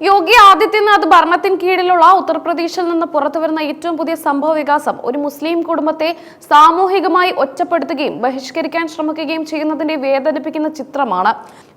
യോഗി ആദിത്യനാഥ് ഭരണത്തിന് കീഴിലുള്ള ഉത്തർപ്രദേശിൽ നിന്ന് പുറത്തുവരുന്ന ഏറ്റവും പുതിയ സംഭവ വികാസം ഒരു മുസ്ലിം കുടുംബത്തെ സാമൂഹികമായി ഒറ്റപ്പെടുത്തുകയും ബഹിഷ്കരിക്കാൻ ശ്രമിക്കുകയും ചെയ്യുന്നതിന്റെ വേദനിപ്പിക്കുന്ന ചിത്രമാണ്.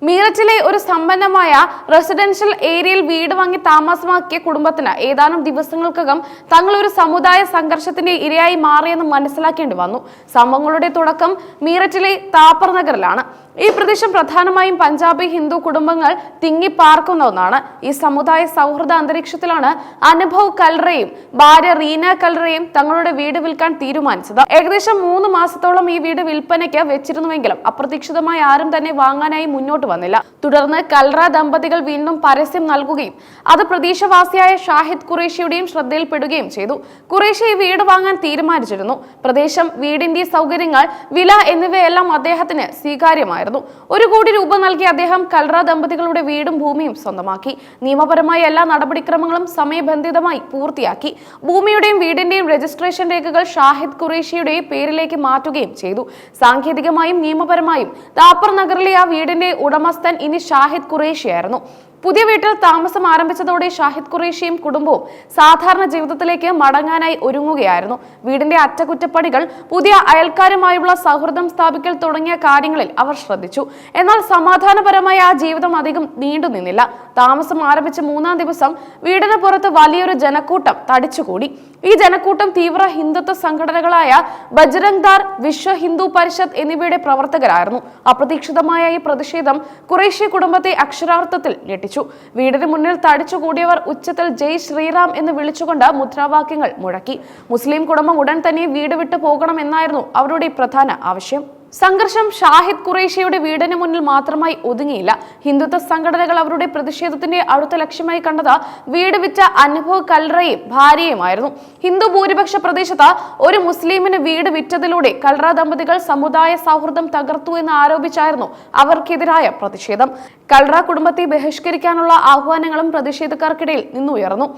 മീററ്റിലെ ഒരു സമ്പന്നമായ റെസിഡൻഷ്യൽ ഏരിയയിൽ വീട് വാങ്ങി താമസമാക്കിയ കുടുംബത്തിന് ഏതാനും ദിവസങ്ങൾക്കകം തങ്ങൾ ഒരു സമുദായ സംഘർഷത്തിന്റെ ഇരയായി മാറിയെന്ന് മനസ്സിലാക്കേണ്ടി വന്നു. സംഭവങ്ങളുടെ തുടക്കം മീററ്റിലെ താപ്പർ നഗറിലാണ്. ഈ പ്രദേശം പ്രധാനമായും പഞ്ചാബി ഹിന്ദു കുടുംബങ്ങൾ തിങ്ങിപ്പാർക്കുന്ന ഒന്നാണ്. ഈ സമുദായ സൗഹൃദ അന്തരീക്ഷത്തിലാണ് അനുഭവ് കൽറയും ഭാര്യ റീന കൽറയും തങ്ങളുടെ വീട് വിൽക്കാൻ തീരുമാനിച്ചത്. ഏകദേശം മൂന്ന് മാസത്തോളം ഈ വീട് വിൽപ്പനയ്ക്ക് വെച്ചിരുന്നുവെങ്കിലും അപ്രതീക്ഷിതമായി ആരും തന്നെ വാങ്ങാനായി മുന്നോട്ട് വന്നില്ല. തുടർന്ന് കൽറ ദമ്പതികൾ വീണ്ടും പരസ്യം നൽകുകയും അത് പ്രതീക്ഷവാസിയായ ഷാഹിദ് ഖുറേഷിയുടെയും ശ്രദ്ധയിൽപ്പെടുകയും ചെയ്തു. ഖുറേഷി ഈ വീട് വാങ്ങാൻ തീരുമാനിച്ചിരുന്നു. പ്രദേശം വീടിന്റെ സൗകര്യങ്ങൾ വില എന്നിവയെല്ലാം അദ്ദേഹത്തിന് സ്വീകാര്യമായിരുന്നു. ഒരു കോടി രൂപ നൽകി അദ്ദേഹം കൽറ ദമ്പതികളുടെ വീടും ഭൂമിയും സ്വന്തമാക്കി. നിയമപരമായ എല്ലാ നടപടിക്രമങ്ങളും സമയബന്ധിതമായി പൂർത്തിയാക്കി. ഭൂമിയുടെയും വീടിന്റെയും രജിസ്ട്രേഷൻ രേഖകൾ ഷാഹിദ് ഖുറേഷിയുടെ പേരിലേക്ക് മാറ്റുകയും ചെയ്തു. സാങ്കേതികമായും നിയമപരമായും ദാപ്പർ നഗറിലെ ആ വീടിന്റെ ഉടമസ്ഥൻ ഇനി ഷാഹിദ് ഖുറേഷിയായിരുന്നു. പുതിയ വീട്ടിൽ താമസം ആരംഭിച്ചതോടെ ഷാഹിദ് ഖുറേഷിയും കുടുംബവും സാധാരണ ജീവിതത്തിലേക്ക് മടങ്ങാനായി ഒരുങ്ങുകയായിരുന്നു. വീടിന്റെ അറ്റകുറ്റപ്പണികൾ പുതിയ അയൽക്കാരുമായുള്ള സൗഹൃദം സ്ഥാപിക്കൽ തുടങ്ങിയ കാര്യങ്ങളിൽ അവർ ശ്രദ്ധിച്ചു. എന്നാൽ സമാധാനപരമായ ആ ജീവിതം അധികം നീണ്ടു നിന്നില്ല. താമസം ആരംഭിച്ച മൂന്നാം ദിവസം വീടിന് പുറത്ത് വലിയൊരു ജനക്കൂട്ടം തടിച്ചുകൂടി. ഈ ജനക്കൂട്ടം തീവ്ര ഹിന്ദുത്വ സംഘടനകളായ ബജ്രംഗ് ദാർ വിശ്വ ഹിന്ദു പരിഷത്ത് എന്നിവയുടെ പ്രവർത്തകരായിരുന്നു. അപ്രതീക്ഷിതമായ ഈ പ്രതിഷേധം കുറേശ്യ കുടുംബത്തെ അക്ഷരാർത്ഥത്തിൽ ഞെട്ടിച്ചു വീടിന് മുന്നിൽ തടിച്ചുകൂടിയവർ ഉച്ചത്തിൽ ജയ് ശ്രീറാം എന്ന് വിളിച്ചുകൊണ്ട് മുദ്രാവാക്യങ്ങൾ മുഴക്കി. മുസ്ലിം കുടുംബം ഉടൻ തന്നെ വീട് വിട്ടു പോകണമെന്നായിരുന്നു അവരുടെ പ്രധാന ആവശ്യം. സംഘർഷം ഷാഹിദ് ഖുറേഷിയുടെ വീടിന് മുന്നിൽ മാത്രമായി ഒതുങ്ങിയില്ല. ഹിന്ദുത്വ സംഘടനകൾ അവരുടെ പ്രതിഷേധത്തിന്റെ അടുത്ത ലക്ഷ്യമായി കണ്ടത് വീട് വിറ്റ അനുഭവ് കൽറയും ഭാര്യയുമായിരുന്നു. ഹിന്ദു ഭൂരിപക്ഷ പ്രദേശത്ത് ഒരു മുസ്ലിമിന് വീട് വിറ്റതിലൂടെ കൽറ ദമ്പതികൾ സമുദായ സൗഹൃദം തകർത്തു എന്ന് ആരോപിച്ചായിരുന്നു അവർക്കെതിരായ പ്രതിഷേധം. കൽറ കുടുംബത്തെ ബഹിഷ്കരിക്കാനുള്ള ആഹ്വാനങ്ങളും പ്രതിഷേധക്കാർക്കിടയിൽ നിന്നുയർന്നു.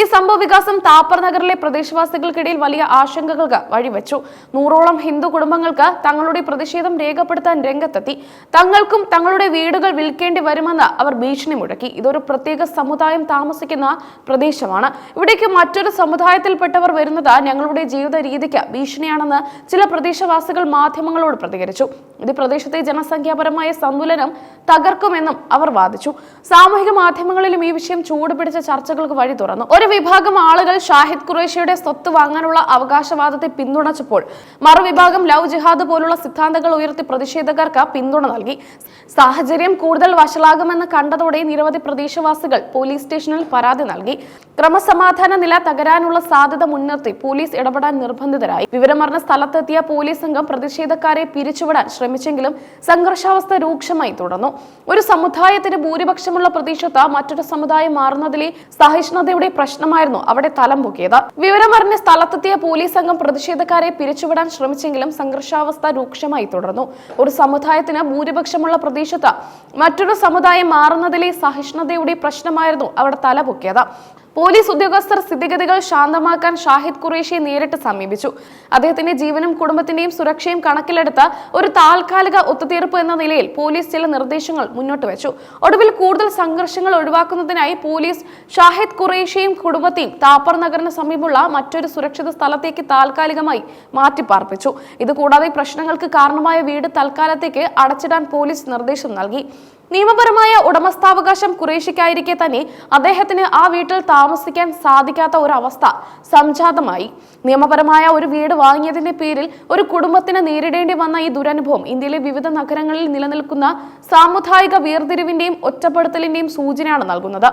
ഈ സംഭവ വികാസം താപ്പർ നഗറിലെ പ്രദേശവാസികൾക്കിടയിൽ വലിയ ആശങ്കകൾക്ക് വഴിവെച്ചു. നൂറോളം ഹിന്ദു കുടുംബങ്ങൾക്ക് തങ്ങളുടെ പ്രതിഷേധം രേഖപ്പെടുത്താൻ രംഗത്തെത്തി. തങ്ങൾക്കും തങ്ങളുടെ വീടുകൾ വിൽക്കേണ്ടി വരുമെന്ന് അവർ ഭീഷണി മുഴക്കി. ഇതൊരു പ്രത്യേക സമുദായം താമസിക്കുന്ന പ്രദേശമാണ്. ഇവിടേക്ക് മറ്റൊരു സമുദായത്തിൽപ്പെട്ടവർ വരുന്നത് ഞങ്ങളുടെ ജീവിത രീതിക്ക് ഭീഷണിയാണെന്ന് ചില പ്രദേശവാസികൾ മാധ്യമങ്ങളോട് പ്രതികരിച്ചു. ഇത് പ്രദേശത്തെ ജനസംഖ്യാപരമായ സന്തുലനം തകർക്കുമെന്നും അവർ വാദിച്ചു. സാമൂഹിക മാധ്യമങ്ങളിലും ഈ വിഷയം ചൂടുപിടിച്ച ചർച്ചകൾക്ക് വഴി തുറന്നു. ഒരു വിഭാഗം ആളുകൾ ഷാഹിദ് ഖുറേഷിയുടെ സ്വത്ത് വാങ്ങാനുള്ള അവകാശവാദത്തെ പിന്തുണച്ചപ്പോൾ മറുവിഭാഗം ലവ് ജിഹാദ് പോലുള്ള സിദ്ധാന്തങ്ങൾ ഉയർത്തി പ്രതിഷേധക്കാർക്ക് പിന്തുണ നൽകി. സാഹചര്യം കൂടുതൽ വഷളാകുമെന്ന് കണ്ടതോടെ നിരവധി പ്രദേശവാസികൾ പോലീസ് സ്റ്റേഷനിൽ പരാതി നൽകി. ക്രമസമാധാന നില തകരാനുള്ള സാധ്യത മുൻനിർത്തി പോലീസ് ഇടപെടാൻ നിർബന്ധിതരായി. വിവരമറിഞ്ഞ സ്ഥലത്തെത്തിയ പോലീസ് സംഘം പ്രതിഷേധക്കാരെ പിരിച്ചുവിടാൻ ശ്രമിച്ചെങ്കിലും സംഘർഷാവസ്ഥ രൂക്ഷമായി തുടർന്നു. ഒരു സമുദായത്തിന് ഭൂരിപക്ഷമുള്ള പ്രതീക്ഷത്ത മറ്റൊരു സമുദായം മാറുന്നതിലെ സഹിഷ്ണുതയുടെ പ്രശ്നമായിരുന്നു അവിടെ തലം പൊക്കിയത്. വിവരമറിഞ്ഞ സ്ഥലത്തെത്തിയ പോലീസ് സംഘം പ്രതിഷേധക്കാരെ പിരിച്ചുവിടാൻ ശ്രമിച്ചെങ്കിലും സംഘർഷാവസ്ഥ രൂക്ഷമായി തുടർന്നു. ഒരു സമുദായത്തിന് ഭൂരിപക്ഷമുള്ള പ്രദേശത്ത് മറ്റൊരു സമുദായം മാറുന്നതിലെ സഹിഷ്ണുതയുടെ പ്രശ്നമായിരുന്നു അവിടെ തലപൊക്കിയത് പോലീസ് ഉദ്യോഗസ്ഥർ സ്ഥിതിഗതികൾ ശാന്തമാക്കാൻ ഷാഹിദ് ഖുറേഷിയെ നേരിട്ട് സമീപിച്ചു. അദ്ദേഹത്തിന്റെ ജീവനും കുടുംബത്തിന്റെയും സുരക്ഷയും കണക്കിലെടുത്ത് ഒരു താൽക്കാലിക ഒത്തുതീർപ്പ് എന്ന നിലയിൽ പോലീസ് ചില നിർദ്ദേശങ്ങൾ മുന്നോട്ട് വെച്ചു. ഒടുവിൽ കൂടുതൽ സംഘർഷങ്ങൾ ഒഴിവാക്കുന്നതിനായി പോലീസ് ഷാഹിദ് ഖുറേഷിയും കുടുംബത്തെയും താപ്പർ നഗറിന് സമീപമുള്ള മറ്റൊരു സുരക്ഷിത സ്ഥലത്തേക്ക് താൽക്കാലികമായി മാറ്റിപ്പാർപ്പിച്ചു. ഇതുകൂടാതെ പ്രശ്നങ്ങൾക്ക് കാരണമായ വീട് തൽക്കാലത്തേക്ക് അടച്ചിടാൻ പോലീസ് നിർദ്ദേശം നൽകി. നിയമപരമായ ഉടമസ്ഥാവകാശം കുറേശിക്കായിരിക്കെ തന്നെ അദ്ദേഹത്തിന് ആ വീട്ടിൽ താമസിക്കാൻ സാധിക്കാത്ത ഒരു അവസ്ഥ സംജാതമായി. നിയമപരമായ ഒരു വീട് വാങ്ങിയതിന്റെ പേരിൽ ഒരു കുടുംബത്തിന് നേരിടേണ്ടി വന്ന ഈ ദുരനുഭവം ഇന്ത്യയിലെ വിവിധ നഗരങ്ങളിൽ നിലനിൽക്കുന്ന സാമുദായിക വേർതിരിവിന്റെയും ഒറ്റപ്പെടുത്തലിന്റെയും സൂചനയാണ് നൽകുന്നത്.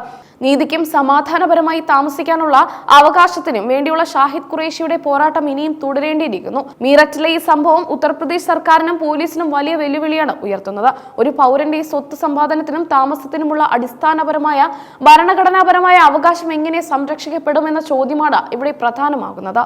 നീതിക്കും സമാധാനപരമായി താമസിക്കാനുള്ള അവകാശത്തിനും വേണ്ടിയുള്ള ഷാഹിദ് ഖുറേഷിയുടെ പോരാട്ടം ഇനിയും തുടരേണ്ടിയിരിക്കുന്നു. മീററ്റിലെ ഈ സംഭവം ഉത്തർപ്രദേശ് സർക്കാരിനും പോലീസിനും വലിയ വെല്ലുവിളിയാണ് ഉയർത്തുന്നത്. ഒരു പൗരന്റെ സ്വത്ത് സമ്പാദനത്തിനും താമസത്തിനുമുള്ള അടിസ്ഥാനപരമായ ഭരണഘടനാപരമായ അവകാശം എങ്ങനെ സംരക്ഷിക്കപ്പെടുമെന്ന ചോദ്യമാണ് ഇവിടെ പ്രധാനമാകുന്നത്.